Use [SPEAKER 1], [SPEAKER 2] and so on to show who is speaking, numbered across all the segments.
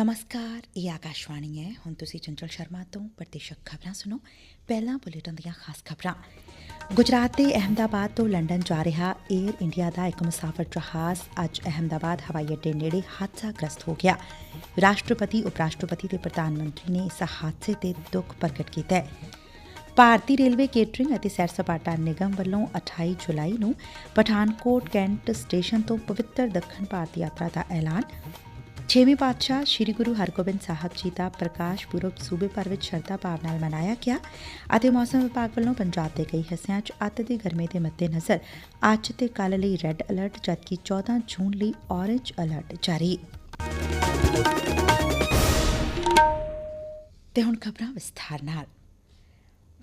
[SPEAKER 1] ਨਮਸਕਾਰ, ਇਹ ਆਕਾਸ਼ਵਾਣੀ ਹੈ। ਹੁਣ ਤੁਸੀਂ ਚੰਚਲ ਸ਼ਰਮਾ ਤੋਂ ਪ੍ਰਤੀਸ਼ਕ ਖਬਰਾਂ ਸੁਣੋ। ਪਹਿਲਾਂ ਬੁਲੇਟਿਨ ਦੀਆਂ ਖਾਸ ਖਬਰਾਂ। ਗੁਜਰਾਤ ਦੇ ਅਹਿਮਦਾਬਾਦ ਤੋਂ ਲੰਡਨ ਜਾ ਰਿਹਾ 에ਅਰ ਇੰਡੀਆ ਦਾ ਇੱਕ ਮੁਸਾਫਰ ਜਹਾਜ਼ ਅੱਜ ਅਹਿਮਦਾਬਾਦ ਹਵਾਈ ਅੱਡੇ ਨੇੜੇ ਹਾਦਸਾਗ੍ਰਸਤ ਹੋ ਗਿਆ। ਰਾਸ਼ਟਰਪਤੀ ਉਪ ਰਾਸ਼ਟਰਪਤੀ ਤੇ ਪ੍ਰਧਾਨ ਮੰਤਰੀ ਨੇ ਇਸ ਹਾਦਸੇ ਤੇ ਦੁੱਖ ਪ੍ਰਗਟ ਕੀਤਾ ਹੈ। ਭਾਰਤੀ ਰੇਲਵੇ ਕੇਟਰਿੰਗ ਅਤੇ ਸੈਰ ਸਪਾਟਾ ਨਿਗਮ ਵੱਲੋਂ 28 ਜੁਲਾਈ ਨੂੰ ਪਠਾਨਕੋਟ ਕੈਂਟ ਸਟੇਸ਼ਨ ਤੋਂ ਪਵਿੱਤਰ ਦੱਖਣ ਭਾਰਤ ਯਾਤਰਾ ਦਾ ਐਲਾਨ। ਛੇਵੇਂ ਪਾਤਸ਼ਾਹ ਸ੍ਰੀ ਗੁਰੂ ਹਰਗੋਬਿੰਦ ਸਾਹਿਬ ਜੀ ਦਾ ਪ੍ਰਕਾਸ਼ ਪੁਰਬ ਸੂਬੇ ਭਰ ਵਿੱਚ ਸ਼ਰਧਾ ਭਾਵ ਨਾਲ ਮਨਾਇਆ ਗਿਆ ਅਤੇ ਮੌਸਮ ਵਿਭਾਗ ਵੱਲੋਂ ਪੰਜਾਬ ਦੇ ਕਈ ਹਿੱਸਿਆਂ 'ਚ ਅੱਤ ਦੀ ਗਰਮੀ ਦੇ ਮੱਦੇਨਜ਼ਰ ਅੱਜ ਤੇ ਕੱਲ੍ਹ ਲਈ ਰੈੱਡ ਅਲਰਟ, ਜਦਕਿ 14 ਜੂਨ ਲਈ ਔਰੇਂਜ ਅਲਰਟ ਜਾਰੀ। ਤੇ ਹੁਣ ਖਬਰਾਂ ਵਿਸਥਾਰ ਨਾਲ।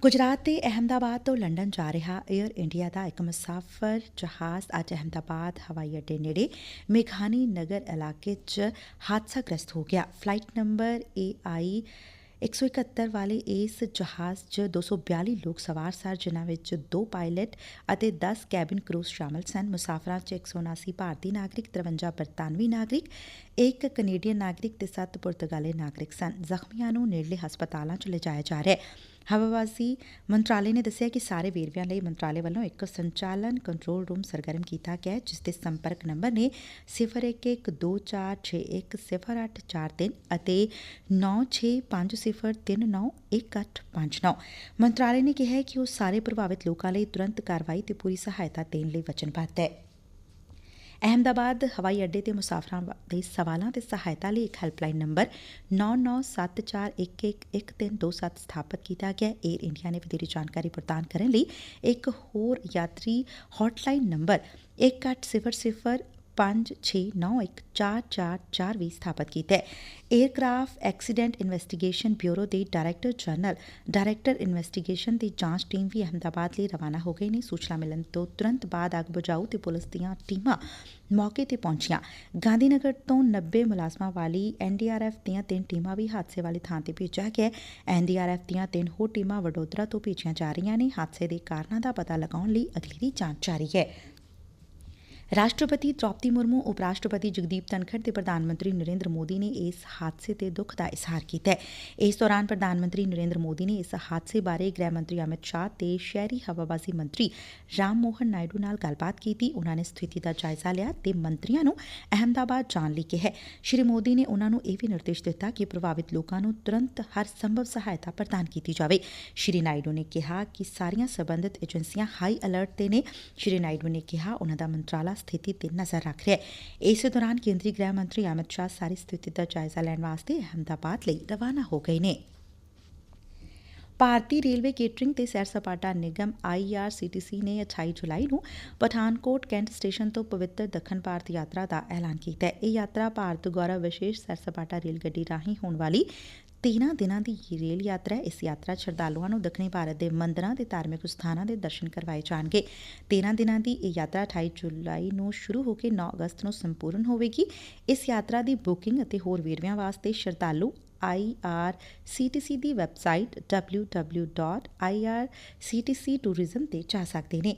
[SPEAKER 1] ਗੁਜਰਾਤ ਦੇ ਅਹਿਮਦਾਬਾਦ ਤੋਂ ਲੰਡਨ ਜਾ ਰਿਹਾ 에ਅਰ ਇੰਡੀਆ ਦਾ ਇੱਕ ਮੁਸਾਫਰ ਜਹਾਜ਼ ਅੱਜ ਅਹਿਮਦਾਬਾਦ, ਹਵਾਈ ਅੱਡੇ ਨੇੜੇ ਮੇਘਾਨੀ ਨਗਰ ਇਲਾਕੇ 'ਚ ਹਾਦਸਾਗ੍ਰਸਤ ਹੋ ਗਿਆ। ਫਲਾਈਟ ਨੰਬਰ AI 171 ਵਾਲੇ ਇਸ ਜਹਾਜ਼ 'ਚ 242 ਲੋਕ ਸਵਾਰ ਸਨ, ਜਿਨ੍ਹਾਂ ਵਿੱਚ ਦੋ ਪਾਇਲਟ ਅਤੇ 10 ਕੈਬਿਨ ਕਰੂਜ਼ ਸ਼ਾਮਲ ਸਨ। ਮੁਸਾਫਰਾਂ 'ਚ 179 ਭਾਰਤੀ ਨਾਗਰਿਕ 53 ਬਰਤਾਨਵੀ ਨਾਗਰਿਕ, ਇੱਕ ਕੈਨੇਡੀਅਨ ਨਾਗਰਿਕ ਤੇ 7 ਪੁਰਤਗਾਲੀ ਨਾਗਰਿਕ ਸਨ। ਜ਼ਖਮੀਆਂ ਨੂੰ ਨੇੜਲੇ ਹਸਪਤਾਲਾਂ 'ਚ ਲਿਜਾਇਆ ਜਾ ਰਿਹਾ ਹੈ। ਹਵਾਬਾਜ਼ੀ ਮੰਤਰਾਲੇ ਨੇ ਦੱਸਿਆ ਕਿ ਸਾਰੇ ਵੇਰਵਿਆਂ ਲਈ ਮੰਤਰਾਲੇ ਵੱਲੋਂ ਇੱਕ ਸੰਚਾਲਨ ਕੰਟਰੋਲ ਰੂਮ ਸਰਗਰਮ ਕੀਤਾ ਗਿਆ ਜਿਸ ਦੇ ਸੰਪਰਕ ਨੰਬਰ ਨੇ 011246100843 ਅਤੇ 9650391859 ਮੰਤਰਾਲੇ ਨੇ ਕਿਹਾ ਕਿ ਉਹ ਸਾਰੇ ਪ੍ਰਭਾਵਿਤ ਲੋਕਾਂ ਲਈ ਤੁਰੰਤ ਕਾਰਵਾਈ ਤੇ ਪੂਰੀ ਸਹਾਇਤਾ ਦੇਣ ਲਈ ਵਚਨਬੱਧ ਹੈ। ਅਹਿਮਦਾਬਾਦ ਹਵਾਈ ਅੱਡੇ ਤੇ ਮੁਸਾਫਰਾਂ ਦੇ ਸਵਾਲਾਂ ਤੇ ਸਹਾਇਤਾ ਲਈ ਇੱਕ ਹੈਲਪਲਾਈਨ ਨੰਬਰ 9974111327 ਸਥਾਪਿਤ ਕੀਤਾ ਗਿਆ। ਏਅਰ ਇੰਡੀਆ ਨੇ ਵਧੇਰੇ ਜਾਣਕਾਰੀ ਪ੍ਰਦਾਨ ਕਰਨ ਲਈ ਇੱਕ ਹੋਰ ਯਾਤਰੀ ਹੌਟਲਾਈਨ ਨੰਬਰ 1800 56914444 ਵੀ ਸਥਾਪਿਤ ਕੀਤਾ। ਹੈ 에ਅਰਕ੍ਰਾਫਟ ਐਕਸੀਡੈਂਟ ਇਨਵੈਸਟੀਗੇਸ਼ਨ ਬਿਊਰੋ ਦੇ ਡਾਇਰੈਕਟਰ ਜਨਰਲ ਡਾਇਰੈਕਟਰ ਇਨਵੈਸਟੀਗੇਸ਼ਨ ਦੀ ਜਾਂਚ ਟੀਮ ਵੀ ਅਹਿਮਦਾਬਾਦ ਲਈ ਰਵਾਨਾ ਹੋ ਗਈ ਨੇ। ਸੂਚਨਾ ਮਿਲਣ ਤੋਂ ਤੁਰੰਤ ਬਾਅਦ ਅੱਗ ਬੁਝਾਊ ਤੇ ਪੁਲਿਸ ਦੀਆਂ ਟੀਮਾਂ ਮੌਕੇ ਤੇ ਪਹੁੰਚੀਆਂ। ਗਾਂਧੀਨਗਰ ਤੋਂ 90 ਮੁਲਾਜ਼ਮਾਂ ਵਾਲੀ ਐਨਡੀਆਰਐਫ ਦੀਆਂ ਤਿੰਨ ਟੀਮਾਂ ਵੀ ਹਾਦਸੇ ਵਾਲੀ ਥਾਂ ਤੇ ਭੇਜਿਆ ਗਿਆ ਐਨਡੀਆਰਐਫ ਦੀਆਂ ਤਿੰਨ ਹੋਰ ਟੀਮਾਂ ਵਡੋਦਰਾ ਤੋਂ ਭੇਜੀਆਂ ਜਾ ਰਹੀਆਂ ਨੇ। ਹਾਦਸੇ ਦੇ ਕਾਰਨਾਂ ਦਾ ਪਤਾ ਲਗਾਉਣ ਲਈ ਅਗਲੇਰੀ ਜਾਂਚ ਜਾਰੀ ਹੈ। ਰਾਸ਼ਟਰਪਤੀ ਦ੍ਰੌਪਦੀ ਮੁਰਮੂ ਉਪ ਰਾਸ਼ਟਰਪਤੀ ਜਗਦੀਪ ਧਨਖੜ ਤੇ ਪ੍ਰਧਾਨ ਮੰਤਰੀ ਨਰੇਂਦਰ ਮੋਦੀ ਨੇ ਇਸ ਹਾਦਸੇ ਤੇ ਦੁੱਖ ਦਾ ਇਜ਼ਹਾਰ ਕੀਤਾ ਹੈ। ਇਸ ਦੌਰਾਨ ਪ੍ਰਧਾਨ ਮੰਤਰੀ ਨਰੇਂਦਰ ਮੋਦੀ ਨੇ ਇਸ ਹਾਦਸੇ ਬਾਰੇ ਗ੍ਰਹਿ ਮੰਤਰੀ ਅਮਿਤ ਸ਼ਾਹ ਤੇ ਸ਼ਹਿਰੀ ਹਵਾਬਾਜ਼ੀ ਮੰਤਰੀ ਰਾਮ ਮੋਹਨ ਨਾਇਡੂ ਨਾਲ ਗੱਲਬਾਤ ਕੀਤੀ। ਉਨਾਂ ਨੇ ਸਥਿਤੀ ਦਾ ਜਾਇਜ਼ਾ ਲਿਆ ਤੇ ਮੰਤਰੀਆਂ ਨੂੰ ਅਹਿਮਦਾਬਾਦ ਜਾਣ ਲਈ ਕਿਹਾ ਸ਼੍ਰੀ ਮੋਦੀ ਨੇ ਉਨਾਂ ਨੂੰ ਇਹ ਵੀ ਨਿਰਦੇਸ਼ ਦਿੱਤਾ ਕਿ ਪ੍ਰਭਾਵਿਤ ਲੋਕਾਂ ਨੂੰ ਤੁਰੰਤ ਹਰ ਸੰਭਵ ਸਹਾਇਤਾ ਪ੍ਰਦਾਨ ਕੀਤੀ ਜਾਵੇ। ਸ਼੍ਰੀ ਨਾਇਡੂ ਨੇ ਕਿਹਾ ਕਿ ਸਾਰੀਆਂ ਸਬੰਧਤ ਏਜੰਸੀਆਂ ਹਾਈ ਅਲਰਟ ਤੇ ਨੇ। ਸ਼੍ਰੀ ਨਾਇਡੂ ਨੇ ਕਿਹਾ ਉਨਾਂ ਦਾ ਮੰਤਰਾਲਾ ਸਥਿਤੀ ਤੇ ਨਜ਼ਰ ਰੱਖ ਰਿਹਾ ਹੈ ਇਸੇ ਦੌਰਾਨ ਕੇਂਦਰੀ ਗ੍ਰਹਿ ਮੰਤਰੀ ਅਮਿਤ ਸ਼ਾਹ ਸਾਰੀ ਸਥਿਤੀ ਦਾ ਜਾਇਜ਼ਾ ਲੈਣ ਵਾਸਤੇ ਅਹਿਮਦਾਬਾਦ ਲਈ ਰਵਾਨਾ ਹੋ ਗਏ ਨੇ ਭਾਰਤੀ ਰੇਲਵੇ ਕੇਟਰਿੰਗ ਤੇ ਸੈਰ ਸਪਾਟਾ ਨਿਗਮ ਆਈਆਰਸੀਟੀਸੀ ਨੇ 28 ਜੁਲਾਈ ਨੂੰ ਪਠਾਨਕੋਟ ਕੈਂਟ ਸਟੇਸ਼ਨ ਤੋਂ ਪਵਿੱਤਰ ਦੱਖਣ ਭਾਰਤ ਯਾਤਰਾ ਦਾ ਐਲਾਨ ਕੀਤਾ ਹੈ। ਇਹ ਯਾਤਰਾ ਭਾਰਤ ਗੌਰਵ ਵਿਸ਼ੇਸ਼ ਸੈਰ ਸਪਾਟਾ ਰੇਲ ਗੱਡੀ ਰਾਹੀਂ ਹੋਣ ਵਾਲੀ 13 ਦਿਨਾਂ ਦੀ ਰੇਲ ਯਾਤਰਾ ਇਸ ਯਾਤਰਾ ਸ਼ਰਧਾਲੂਆਂ ਨੂੰ ਦੱਖਣੀ ਭਾਰਤ ਦੇ ਮੰਦਰਾਂ ਤੇ ਧਾਰਮਿਕ ਸਥਾਨਾਂ ਦੇ ਦਰਸ਼ਨ ਕਰਵਾਏ ਜਾਣਗੇ। 13 ਦਿਨਾਂ ਦੀ ਇਹ ਯਾਤਰਾ 28 ਜੁਲਾਈ ਨੂੰ ਸ਼ੁਰੂ ਹੋ ਕੇ 9 ਅਗਸਤ ਨੂੰ ਸੰਪੂਰਨ ਹੋਵੇਗੀ। ਇਸ ਯਾਤਰਾ ਦੀ ਬੁਕਿੰਗ ਅਤੇ ਹੋਰ ਵੇਰਵਿਆਂ ਵਾਸਤੇ ਸ਼ਰਧਾਲੂ IRCTC ਦੀ ਵੈਬਸਾਈਟ www.irctctourism ਤੇ ਜਾ ਸਕਦੇ ਨੇ।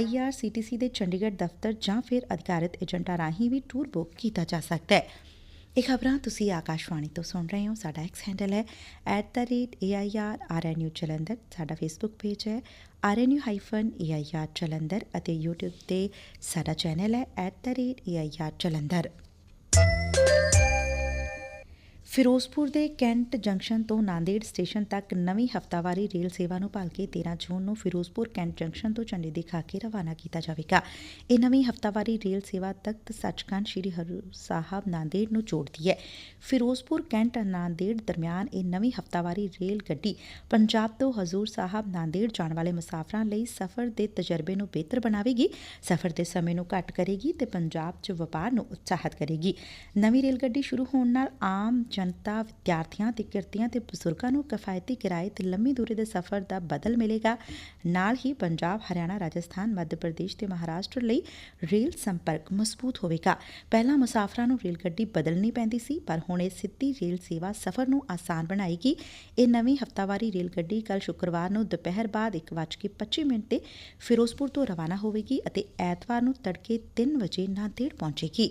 [SPEAKER 1] IRCTC ਦੇ ਚੰਡੀਗੜ੍ਹ ਦਫ਼ਤਰ ਜਾਂ ਫਿਰ ਅਧਿਕਾਰਤ ਏਜੰਟਾਂ ਰਾਹੀਂ ਵੀ ਟੂਰ ਬੁੱਕ ਕੀਤਾ ਜਾ ਸਕਦਾ ਹੈ। ਇਹ ਖਬਰਾਂ ਤੁਸੀਂ ਆਕਾਸ਼ਵਾਣੀ ਤੋਂ ਸੁਣ ਰਹੇ ਹੋ। ਸਾਡਾ ਐਕਸ ਹੈਂਡਲ ਹੈ @airrnu ਜਲੰਧਰ। ਸਾਡਾ ਫੇਸਬੁੱਕ ਪੇਜ ਹੈ rnu-air ਜਲੰਧਰ ਅਤੇ YouTube ਤੇ ਸਾਡਾ ਚੈਨਲ ਹੈ @air ਜਲੰਧਰ। ਫਿਰੋਜ਼ਪੁਰ ਦੇ ਕੈਂਟ ਜੰਕਸ਼ਨ ਤੋਂ ਨਾਂਦੇੜ ਸਟੇਸ਼ਨ ਤੱਕ ਨਵੀਂ ਹਫ਼ਤਾਵਾਰੀ ਰੇਲ ਸੇਵਾ ਨੂੰ ਭਾਲ ਕੇ 13 ਜੂਨ ਨੂੰ ਫਿਰੋਜ਼ਪੁਰ ਕੈਂਟ ਜੰਕਸ਼ਨ ਤੋਂ ਝੰਡੀ ਦਿਖਾ ਕੇ ਰਵਾਨਾ ਕੀਤਾ ਜਾਵੇਗਾ। ਇਹ ਨਵੀਂ ਹਫ਼ਤਾਵਾਰੀ ਰੇਲ ਸੇਵਾ ਤਖਤ ਸੱਚਖੰਡ ਸ੍ਰੀ ਹਰਿ ਸਾਹਿਬ ਨਾਂਦੇੜ ਨੂੰ ਜੋੜਦੀ ਹੈ। ਫਿਰੋਜ਼ਪੁਰ ਕੈਂਟ ਨਾਂਦੇੜ ਦਰਮਿਆਨ ਇਹ ਨਵੀਂ ਹਫ਼ਤਾਵਾਰੀ ਰੇਲ ਗੱਡੀ ਪੰਜਾਬ ਤੋਂ ਹਜ਼ੂਰ ਸਾਹਿਬ ਨਾਂਦੇੜ ਜਾਣ ਵਾਲੇ ਮੁਸਾਫਰਾਂ ਲਈ ਸਫ਼ਰ ਦੇ ਤਜਰਬੇ ਨੂੰ ਬਿਹਤਰ ਬਣਾਵੇਗੀ, ਸਫ਼ਰ ਦੇ ਸਮੇਂ ਨੂੰ ਘੱਟ ਕਰੇਗੀ ਤੇ ਪੰਜਾਬ 'ਚ ਵਪਾਰ ਨੂੰ ਉਤਸ਼ਾਹਿਤ ਕਰੇਗੀ। ਨਵੀਂ ਰੇਲ ਗੱਡੀ ਸ਼ੁਰੂ ਹੋਣ ਨਾਲ ਆਮ ਜਨਤਾ, ਵਿਦਿਆਰਥੀਆਂ ਤੇ ਕਿਰਤੀਆਂ ਤੇ ਬਜ਼ੁਰਗਾਂ ਨੂੰ ਕਿਫਾਇਤੀ ਕਿਰਾਏ ਤੇ ਲੰਮੀ ਦੂਰੀ ਦੇ ਸਫ਼ਰ ਦਾ ਬਦਲ ਮਿਲੇਗਾ। ਨਾਲ ਹੀ ਪੰਜਾਬ, ਹਰਿਆਣਾ, ਰਾਜਸਥਾਨ, ਮੱਧ ਪ੍ਰਦੇਸ਼ ਤੇ ਮਹਾਰਾਸ਼ਟਰ ਲਈ ਰੇਲ ਸੰਪਰਕ ਮਜ਼ਬੂਤ ਹੋਵੇਗਾ। ਪਹਿਲਾਂ ਮੁਸਾਫਰਾਂ ਨੂੰ ਰੇਲ ਗੱਡੀ ਬਦਲਣੀ ਪੈਂਦੀ ਸੀ, ਪਰ ਹੁਣ ਇਹ ਸਿੱਧੀ ਰੇਲ ਸੇਵਾ ਸਫ਼ਰ ਨੂੰ ਆਸਾਨ ਬਣਾਏਗੀ। ਇਹ ਨਵੀਂ ਹਫ਼ਤਾਵਾਰੀ ਰੇਲ ਗੱਡੀ ਕੱਲ ਸ਼ੁੱਕਰਵਾਰ ਨੂੰ ਦੁਪਹਿਰ ਬਾਅਦ 1:25 ਮਿੰਟ ਤੇ ਫਿਰੋਜ਼ਪੁਰ ਤੋਂ ਰਵਾਨਾ ਹੋਵੇਗੀ ਅਤੇ ਐਤਵਾਰ ਨੂੰ ਤੜਕੇ 3 ਵਜੇ ਨਾਂਦੇੜ ਪਹੁੰਚੇਗੀ।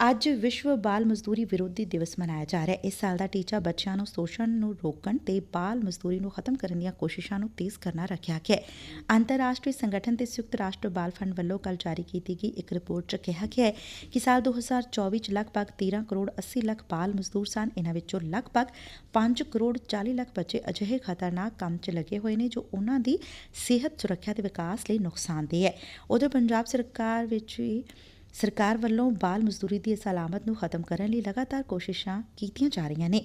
[SPEAKER 1] ਅੱਜ ਵਿਸ਼ਵ ਬਾਲ ਮਜ਼ਦੂਰੀ ਵਿਰੋਧੀ ਦਿਵਸ ਮਨਾਇਆ ਜਾ ਰਿਹਾ ਹੈ। ਇਸ ਸਾਲ ਦਾ ਟੀਚਾ ਬੱਚਿਆਂ ਨੂੰ ਸ਼ੋਸ਼ਣ ਨੂੰ ਰੋਕਣ ਤੇ ਬਾਲ ਮਜ਼ਦੂਰੀ ਨੂੰ ਖਤਮ ਕਰਨ ਦੀਆਂ ਕੋਸ਼ਿਸ਼ਾਂ ਨੂੰ ਤੇਜ਼ ਕਰਨਾ ਰੱਖਿਆ ਗਿਆ ਹੈ। ਅੰਤਰਰਾਸ਼ਟਰੀ ਸੰਗਠਨ ਤੇ ਸੰਯੁਕਤ ਰਾਸ਼ਟਰ ਬਾਲ ਫੰਡ ਵੱਲੋਂ ਕੱਲ ਜਾਰੀ ਕੀਤੀ ਗਈ ਇੱਕ ਰਿਪੋਰਟ 'ਚ ਕਿਹਾ ਗਿਆ ਹੈ ਕਿ ਸਾਲ 2024 'ਚ ਲਗਭਗ 13 ਕਰੋੜ 80 ਲੱਖ ਬਾਲ ਮਜ਼ਦੂਰ ਸਨ। ਇਹਨਾਂ ਵਿੱਚੋਂ ਲਗਭਗ 5 ਕਰੋੜ 40 ਲੱਖ ਬੱਚੇ ਅਜਿਹੇ ਖਤਰਨਾਕ ਕੰਮ 'ਚ ਲੱਗੇ ਹੋਏ ਨੇ ਜੋ ਉਹਨਾਂ ਦੀ ਸਿਹਤ, ਸੁਰੱਖਿਆ ਤੇ ਵਿਕਾਸ ਲਈ ਨੁਕਸਾਨਦੇਹ ਹੈ। ਉਧਰ ਪੰਜਾਬ ਸਰਕਾਰ ਵਿੱਚ ਵੀ ਸਰਕਾਰ ਵੱਲੋਂ ਬਾਲ ਮਜ਼ਦੂਰੀ ਦੀ ਇਸ ਅਲਾਮਤ ਨੂੰ ਖਤਮ ਕਰਨ ਲਈ ਲਗਾਤਾਰ ਕੋਸ਼ਿਸ਼ਾਂ ਕੀਤੀਆਂ ਜਾ ਰਹੀਆਂ ਨੇ।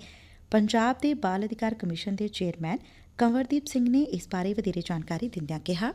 [SPEAKER 1] ਪੰਜਾਬ ਦੇ ਬਾਲ ਅਧਿਕਾਰ ਕਮਿਸ਼ਨ ਦੇ ਚੇਅਰਮੈਨ ਕੰਵਰਦੀਪ ਸਿੰਘ ਨੇ ਇਸ ਬਾਰੇ ਵਧੇਰੇ ਜਾਣਕਾਰੀ ਦਿੰਦਿਆਂ ਕਿਹਾ।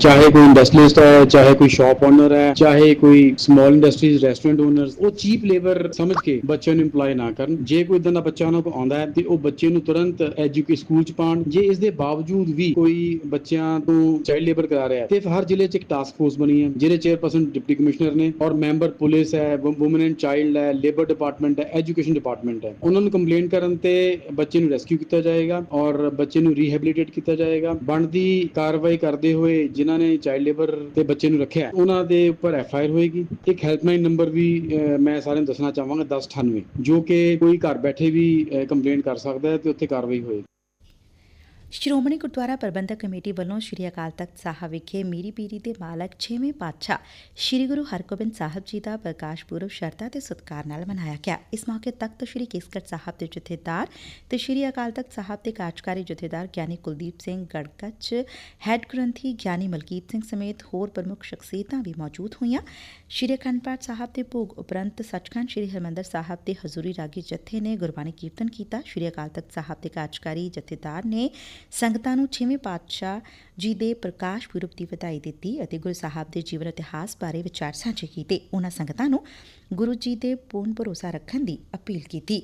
[SPEAKER 2] ਚਾਹੇ ਕੋਈ ਇੰਡਸਟਰੀਲਿਸਟ ਹੈ, ਚਾਹੇ ਕੋਈ ਸ਼ਾਪ ਓਨਰ ਹੈ, ਚਾਹੇ ਕੋਈ ਸਮਾਲ ਇੰਡਸਟਰੀਜ਼ ਰੈਸਟੋਰੈਂਟ ਓਨਰਸ ਉਹ ਚੀਪ ਲੇਬਰ ਸਮਝ ਕੇ ਬੱਚਿਆਂ ਨੂੰ EMPLOY ਨਾ ਕਰਨ। ਜੇ ਕੋਈ ਇਦਾਂ ਦਾ ਬੱਚਾ ਉਹਨਾਂ ਕੋਲ ਆਉਂਦਾ ਹੈ, ਤੇ ਉਹ ਬੱਚੇ ਨੂੰ ਤੁਰੰਤ ਐਜੂਕੇ ਸਕੂਲ ਚ ਪਾਣ ਜੇ ਇਸ ਦੇ ਬਾਵਜੂਦ ਵੀ ਕੋਈ ਬੱਚਿਆਂ ਤੋਂ ਚਾਈਲਡ ਲੇਬਰ ਕਰਾ ਰਿਹਾ ਹੈ, ਤੇ ਹਰ ਜ਼ਿਲ੍ਹੇ ਚ ਇੱਕ ਟਾਸਕ ਫੋਰਸ ਬਣੀ ਹੈ, ਜਿਹਦੇ ਚੇਅਰਪਰਸਨ ਡਿਪਟੀ ਕਮਿਸ਼ਨਰ ਨੇ, ਔਰ ਮੈਂਬਰ ਪੁਲਿਸ ਹੈ ਔਮਨ ਐਂਡ ਚਾਈਲਡ ਹੈ ਲੇਬਰ ਡਿਪਾਰਟਮੈਂਟ ਹੈ ਐਜੂਕੇਸ਼ਨ ਡਿਪਾਰਟਮੈਂਟ ਹੈ। ਉਹਨਾਂ ਨੂੰ ਕੰਪਲੇਂਟ ਕਰਨ ਤੇ ਬੱਚੇ ਨੂੰ ਰੈਸਕਿਊ ਕੀਤਾ ਜਾਏਗਾ, ਔਰ ਬੱਚੇ ਨੂੰ ਰੀਹੈਬਿਲਿਟੇਟ ਕੀਤਾ ਜਾਏਗਾ। ਬਣਦੀ ਕਾਰਵਾਈ ਕਰਦੇ ਹੋਏ ਜਿਨ੍ਹਾਂ ਨੇ ਚਾਈਲਡ ਲੇਬਰ ਤੇ ਬੱਚੇ ਨੂੰ ਰੱਖਿਆ ਉਹਨਾਂ ਦੇ ਉੱਪਰ ਐਫ ਆਈ ਆਰ ਹੋਏਗੀ। ਇੱਕ ਹੈਲਪਲਾਈਨ ਨੰਬਰ ਵੀ ਅਹ, ਮੈਂ ਸਾਰਿਆਂ ਨੂੰ ਦੱਸਣਾ ਚਾਹਾਂਗਾ 1098 ਜੋ ਕਿ ਕੋਈ ਘਰ ਬੈਠੇ ਵੀ ਕੰਪਲੇਂਟ ਕਰ ਸਕਦਾ ਹੈ ਤੇ ਉੱਥੇ ਕਾਰਵਾਈ ਹੋਏਗੀ।
[SPEAKER 1] ਸ਼੍ਰੋਮਣੀ ਗੁਰਦੁਆਰਾ ਪ੍ਰਬੰਧਕ ਕਮੇਟੀ ਵੱਲੋਂ ਸ੍ਰੀ ਅਕਾਲ ਤਖਤ ਸਾਹਿਬ ਵਿਖੇ ਮੀਰੀ ਪੀਰੀ ਦੇ ਮਾਲਕ 6ਵੇਂ ਪਾਤਸ਼ਾਹ ਸ੍ਰੀ ਗੁਰੂ ਹਰਗੋਬਿੰਦ ਸਾਹਿਬ ਜੀ ਦਾ ਪ੍ਰਕਾਸ਼ ਪੁਰਬ ਸ਼ਰਧਾ ਤੇ ਸਤਿਕਾਰ ਨਾਲ ਮਨਾਇਆ ਗਿਆ। ਇਸ ਮੌਕੇ ਤਖਤ ਸ੍ਰੀ ਕੇਸਗੜ੍ਹ ਸਾਹਿਬ ਦੇ ਜਥੇਦਾਰ ਤੇ ਸ੍ਰੀ ਅਕਾਲ ਤਖਤ ਸਾਹਿਬ ਦੇ ਕਾਰਜਕਾਰੀ ਜਥੇਦਾਰ ਗਿਆਨੀ ਕੁਲਦੀਪ ਸਿੰਘ ਗੜਕਚ, ਹੈੱਡ ਗ੍ਰੰਥੀ ਗਿਆਨੀ ਮਲਕੀਤ ਸਿੰਘ ਸਮੇਤ ਹੋਰ ਪ੍ਰਮੁੱਖ ਸ਼ਖਸੀਅਤਾਂ ਵੀ ਮੌਜੂਦ ਹੋਈਆਂ। ਸ੍ਰੀ ਅਖੰਡ ਪਾਠ ਸਾਹਿਬ ਦੇ ਭੋਗ ਉਪਰੰਤ ਸੱਚਖੰਡ ਸ੍ਰੀ ਹਰਿਮੰਦਰ ਸਾਹਿਬ ਦੇ ਹਜ਼ੂਰੀ ਰਾਗੀ ਜਥੇ ਨੇ ਗੁਰਬਾਣੀ ਕੀਰਤਨ ਕੀਤਾ। ਸ੍ਰੀ ਅਕਾਲ ਤਖਤ ਸਾਹਿਬ ਦੇ ਕਾਰਜਕਾਰੀ ਜਥੇਦਾਰ ਨੇ ਸੰਗਤਾਂ ਨੂੰ ਛੇਵੇਂ ਪਾਤਸ਼ਾਹ ਜੀ ਦੇ ਪ੍ਰਕਾਸ਼ ਪੁਰਬ ਦੀ ਵਧਾਈ ਦਿੱਤੀ ਅਤੇ ਗੁਰੂ ਸਾਹਿਬ ਦੇ ਜੀਵਨ ਇਤਿਹਾਸ ਬਾਰੇ ਵਿਚਾਰ ਸਾਂਝੇ ਕੀਤੇ। ਉਹਨਾਂ ਸੰਗਤਾਂ ਨੂੰ ਗੁਰੂ ਜੀ ਦੇ ਪੂਰਨ ਭਰੋਸਾ ਰੱਖਣ ਦੀ ਅਪੀਲ ਕੀਤੀ।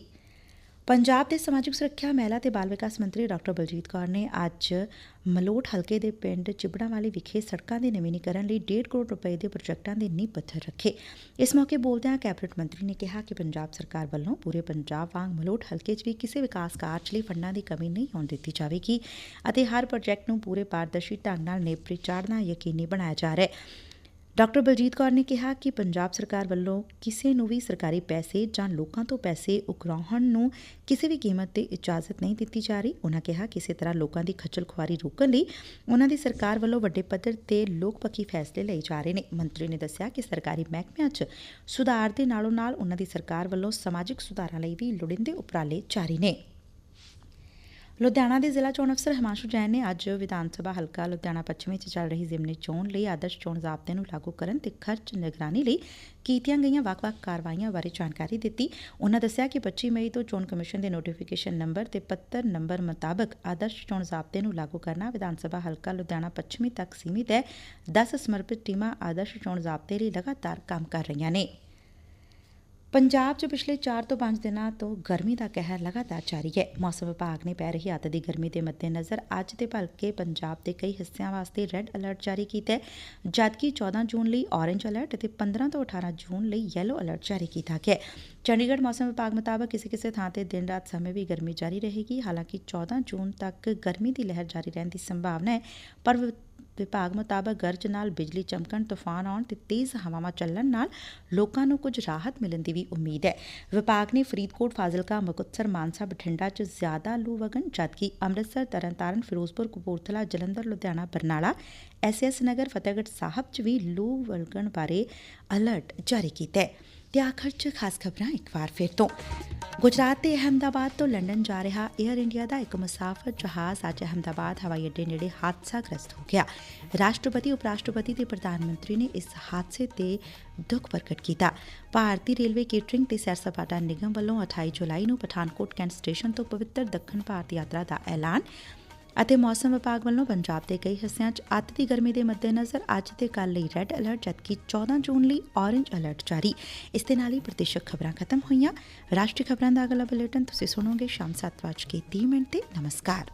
[SPEAKER 1] ਪੰਜਾਬ ਦੇ ਸਮਾਜਿਕ ਸੁਰੱਖਿਆ ਮਹਿਲਾ ਤੇ ਬਾਲ ਵਿਕਾਸ ਮੰਤਰੀ ਡਾਕਟਰ ਬਲਜੀਤ ਕੌਰ ਨੇ ਅੱਜ ਮਲੋਟ ਹਲਕੇ ਦੇ ਪਿੰਡ ਚਿਬੜਾਂਵਾਲੀ ਵਿਖੇ ਸੜਕਾਂ ਦੇ ਨਵੀਨੀਕਰਨ ਲਈ 1.5 ਕਰੋੜ ਰੁਪਏ ਦੇ ਪ੍ਰੋਜੈਕਟਾਂ ਦੇ ਨੀਂਹ ਪੱਥਰ ਰੱਖੇ। ਇਸ ਮੌਕੇ ਬੋਲਦਿਆਂ ਕੈਬਨਿਟ ਮੰਤਰੀ ਨੇ ਕਿਹਾ ਕਿ ਪੰਜਾਬ ਸਰਕਾਰ ਵੱਲੋਂ ਪੂਰੇ ਪੰਜਾਬ ਵਾਂਗ ਮਲੋਟ ਹਲਕੇ 'ਚ ਵੀ ਕਿਸੇ ਵਿਕਾਸ ਕਾਰਜ ਲਈ ਫੰਡਾਂ ਦੀ ਕਮੀ ਨਹੀਂ ਹੋਣ ਦਿੱਤੀ ਜਾਵੇਗੀ ਅਤੇ ਹਰ ਪ੍ਰੋਜੈਕਟ ਨੂੰ ਪੂਰੇ ਪਾਰਦਰਸ਼ੀ ਢੰਗ ਨਾਲ ਨੇਪਰੇ ਚਾੜਨਾ ਯਕੀਨੀ ਬਣਾਇਆ ਜਾ ਰਿਹਾ ਹੈ। ਡਾਕਟਰ ਬਲਜੀਤ ਕੌਰ ਨੇ ਕਿਹਾ ਕਿ ਪੰਜਾਬ ਸਰਕਾਰ ਵੱਲੋਂ ਕਿਸੇ ਨੂੰ ਵੀ ਸਰਕਾਰੀ ਪੈਸੇ ਜਾਂ ਲੋਕਾਂ ਤੋਂ ਪੈਸੇ ਉਕਰਾਉਣ ਨੂੰ ਕਿਸੇ ਵੀ ਕੀਮਤ ਤੇ ਇਜਾਜ਼ਤ ਨਹੀਂ ਦਿੱਤੀ ਜਾ ਰਹੀ। ਉਹਨਾਂ ਕਿਹਾ ਕਿਸੇ ਤਰ੍ਹਾਂ ਲੋਕਾਂ ਦੀ ਖੱਜਲ ਖੁਆਰੀ ਰੋਕਣ ਲਈ ਉਹਨਾਂ ਦੀ ਸਰਕਾਰ ਵੱਲੋਂ ਵੱਡੇ ਪੱਧਰ ਤੇ ਲੋਕ ਪੱਖੀ ਫੈਸਲੇ ਲਏ ਜਾ ਰਹੇ ਨੇ। ਮੰਤਰੀ ਨੇ ਦੱਸਿਆ ਕਿ ਸਰਕਾਰੀ ਮਹਿਕਮਿਆਂ 'ਚ ਸੁਧਾਰ ਦੇ ਨਾਲੋਂ ਨਾਲ ਉਹਨਾਂ ਦੀ ਸਰਕਾਰ ਵੱਲੋਂ ਸਮਾਜਿਕ ਸੁਧਾਰਾਂ ਲਈ ਵੀ ਲੋੜੀਂਦੇ ਉਪਰਾਲੇ ਜਾਰੀ ਨੇ। ਲੁਧਿਆਣਾ ਦੇ ਜ਼ਿਲ੍ਹਾ ਚੋਣ ਅਫਸਰ ਹਿਮਾਂਸ਼ੂ ਜੈਨ ਨੇ ਅੱਜ ਵਿਧਾਨ ਸਭਾ ਹਲਕਾ ਲੁਧਿਆਣਾ ਪੱਛਮੀ 'ਚ ਚੱਲ ਰਹੀ ਜ਼ਿਮਨੀ ਚੋਣ ਲਈ ਆਦਰਸ਼ ਚੋਣ ਜ਼ਾਬਤੇ ਨੂੰ ਲਾਗੂ ਕਰਨ ਤੇ ਖਰਚ ਨਿਗਰਾਨੀ ਲਈ ਕੀਤੀਆਂ ਗਈਆਂ ਵੱਖ-ਵੱਖ ਕਾਰਵਾਈਆਂ ਬਾਰੇ ਜਾਣਕਾਰੀ ਦਿੱਤੀ। ਉਹਨਾਂ ਦੱਸਿਆ ਕਿ 25 ਮਈ ਤੋਂ ਚੋਣ ਕਮਿਸ਼ਨ ਦੇ ਨੋਟੀਫਿਕੇਸ਼ਨ ਨੰਬਰ ਤੇ ਪੱਤਰ ਨੰਬਰ ਮੁਤਾਬਕ ਆਦਰਸ਼ ਚੋਣ ਜ਼ਾਬਤੇ ਨੂੰ ਲਾਗੂ ਕਰਨਾ ਵਿਧਾਨ ਸਭਾ ਹਲਕਾ ਲੁਧਿਆਣਾ ਪੱਛਮੀ ਤੱਕ ਸੀਮਿਤ ਹੈ। 10 ਸਮਰਪਿਤ ਟੀਮਾਂ ਆਦਰਸ਼ ਚੋਣ ਜ਼ਾਬਤੇ ਲਈ ਲਗਾਤਾਰ ਕੰਮ ਕਰ ਰਹੀਆਂ ਨੇ। ਪੰਜਾਬ 'ਚ ਪਿਛਲੇ 4 ਤੋਂ 5 ਦਿਨਾਂ ਤੋਂ ਗਰਮੀ ਦਾ ਕਹਿਰ ਲਗਾਤਾਰ ਜਾਰੀ ਹੈ। ਮੌਸਮ ਵਿਭਾਗ ਨੇ ਪੈ ਰਹੀ ਅੱਤ ਦੀ ਗਰਮੀ ਦੇ ਮੱਦੇਨਜ਼ਰ ਅੱਜ ਤੇ ਭਲਕੇ ਪੰਜਾਬ ਦੇ ਕਈ ਹਿੱਸਿਆਂ ਵਾਸਤੇ ਰੈੱਡ ਅਲਰਟ ਜਾਰੀ ਕੀਤਾ ਹੈ। ਜਦਕਿ 14 ਜੂਨ ਲਈ ਔਰੇਂਜ ਅਲਰਟ ਅਤੇ 15 ਤੋਂ 18 ਜੂਨ ਲਈ ਯੈਲੋ ਅਲਰਟ ਜਾਰੀ ਕੀਤਾ ਗਿਆ ਚੰਡੀਗੜ੍ਹ ਮੌਸਮ ਵਿਭਾਗ ਮੁਤਾਬਕ ਕਿਸੇ ਕਿਸੇ ਥਾਂ ਤੇ ਦਿਨ ਰਾਤ ਸਮੇਂ ਵੀ ਗਰਮੀ ਜਾਰੀ ਰਹੇਗੀ। ਹਾਲਾਂਕਿ 14 ਜੂਨ ਤੱਕ ਗਰਮੀ ਦੀ ਲਹਿਰ ਜਾਰੀ ਰਹਿਣ ਦੀ ਸੰਭਾਵਨਾ ਹੈ, ਪਰ ਵਿ- ਵਿਭਾਗ ਮੁਤਾਬਕ ਗਰਜ ਨਾਲ ਬਿਜਲੀ ਚਮਕਣ, ਤੂਫਾਨ ਆਉਣ ਤੇ ਤੇਜ਼ ਹਵਾਵਾਂ ਚੱਲਣ ਨਾਲ ਲੋਕਾਂ ਨੂੰ ਕੁਝ ਰਾਹਤ ਮਿਲਣ ਦੀ ਵੀ ਉਮੀਦ ਹੈ। ਵਿਭਾਗ ਨੇ ਫਰੀਦਕੋਟ, ਫਾਜ਼ਿਲਕਾ, ਮੁਕਤਸਰ, ਮਾਨਸਾ, ਬਠਿੰਡਾ 'ਚ ਜ਼ਿਆਦਾ ਲੂ ਵਗਣ, ਜਦਕਿ ਅੰਮ੍ਰਿਤਸਰ, ਤਰਨਤਾਰਨ, ਫਿਰੋਜ਼ਪੁਰ, ਕਪੂਰਥਲਾ, ਜਲੰਧਰ, ਲੁਧਿਆਣਾ, ਬਰਨਾਲਾ, ਐਸਐਸ ਨਗਰ, ਫਤਿਹਗੜ੍ਹ ਸਾਹਿਬ 'ਚ ਵੀ ਲੂ ਵਗਣ ਬਾਰੇ ਅਲਰਟ ਜਾਰੀ ਕੀਤਾ ਹੈ। ਤੇ ਆਖਰ 'ਚ ਖਾਸ ਖਬਰਾਂ ਇੱਕ ਵਾਰ ਫਿਰ ਤੋਂ। ਗੁਜਰਾਤ ਦੇ ਅਹਮਦਾਬਾਦ ਤੋਂ ਲੰਡਨ ਜਾ ਰਿਹਾ 에ਅਰ ਇੰਡੀਆ ਦਾ ਇੱਕ ਮੁਸਾਫਰ ਜਹਾਜ਼ ਅੱਜ ਅਹਮਦਾਬਾਦ, ਹਵਾਈ ਅੱਡੇ ਨੇੜੇ ਹਾਦਸਾਗ੍ਰਸਤ ਹੋ ਗਿਆ। ਰਾਸ਼ਟਰਪਤੀ ਉਪ ਰਾਸ਼ਟਰਪਤੀ ਤੇ ਪ੍ਰਧਾਨ ਮੰਤਰੀ ਨੇ ਇਸ ਹਾਦਸੇ ਤੇ ਦੁੱਖ ਪ੍ਰਗਟ ਕੀਤਾ। ਭਾਰਤੀ ਰੇਲਵੇ ਕੇਟਰਿੰਗ ਤੇ ਸੈਰ ਸਪਾਟਾ ਨਿਗਮ ਵੱਲੋਂ 28 ਜੁਲਾਈ ਨੂੰ ਪਠਾਨਕੋਟ ਕੈਂਟ ਸਟੇਸ਼ਨ ਤੋਂ ਪਵਿੱਤਰ ਦੱਖਣ ਭਾਰਤ ਯਾਤਰਾ ਦਾ ਐਲਾਨ। ਅਤੇ ਮੌਸਮ ਵਿਭਾਗ ਵੱਲੋਂ ਪੰਜਾਬ ਦੇ ਕਈ ਹਿੱਸਿਆਂ 'ਚ ਅੱਤ ਦੀ ਗਰਮੀ ਦੇ ਮੱਦੇਨਜ਼ਰ ਅੱਜ ਤੇ ਕੱਲ ਲਈ ਰੈੱਡ ਅਲਰਟ ਜਦਕਿ 14 ਜੂਨ ਲਈ ਔਰੇਂਜ ਅਲਰਟ ਜਾਰੀ। ਇਸ ਦੇ ਨਾਲ ਹੀ ਪ੍ਰਤੀਸ਼ਤ ਖਬਰਾਂ ਖਤਮ ਹੋਈਆਂ। ਰਾਸ਼ਟਰੀ ਖਬਰਾਂ ਦਾ ਅਗਲਾ ਬੁਲੇਟਿਨ ਤੁਸੀਂ ਸੁਣੋਗੇ ਸ਼ਾਮ 7:30 ਮਿੰਟ ਤੇ। ਨਮਸਕਾਰ।